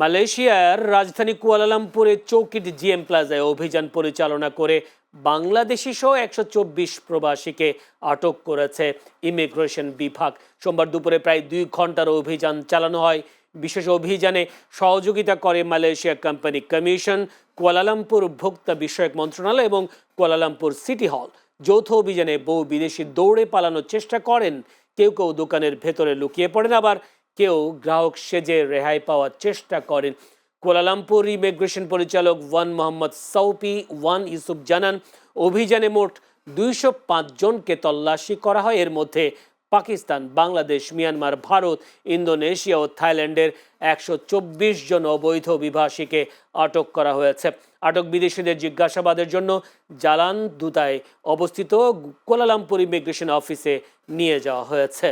মালয়েশিয়ার রাজধানী কুয়ালালামপুরে চৌকিট জিএম প্লাজায় অভিযান পরিচালনা করে বাংলাদেশি সহ একশো চব্বিশ প্রবাসীকে আটক করেছে ইমিগ্রেশন বিভাগ। সোমবার দুপুরে প্রায় দুই ঘণ্টার অভিযান চালানো হয়। বিশেষ অভিযানে সহযোগিতা করে মালয়েশিয়া কোম্পানি কমিশন, কুয়ালালামপুর ভোক্তা বিষয়ক মন্ত্রণালয় এবং কুয়ালালামপুর সিটি হল। যৌথ অভিযানে বহু বিদেশি দৌড়ে পালানোর চেষ্টা করেন। কেউ কেউ দোকানের ভেতরে লুকিয়ে পড়েন, আবার কেউ গ্রাহক সেজে রেহাই পাওয়ার চেষ্টা করেন। কুয়ালালামপুর ইমিগ্রেশন পরিচালক Wan Mohammed Saupee Wan Yusoff জানান, অভিযানে মোট দুইশো জনকে তল্লাশি করা হয়। এর মধ্যে পাকিস্তান, বাংলাদেশ, মিয়ানমার, ভারত, ইন্দোনেশিয়া ও থাইল্যান্ডের একশো চব্বিশ জন অবৈধ অভিবাসীকে আটক করা হয়েছে। আটক বিদেশিদের জিজ্ঞাসাবাদের জন্য জালান দুতায় অবস্থিত কোলালামপুর ইমিগ্রেশন অফিসে নিয়ে যাওয়া হয়েছে।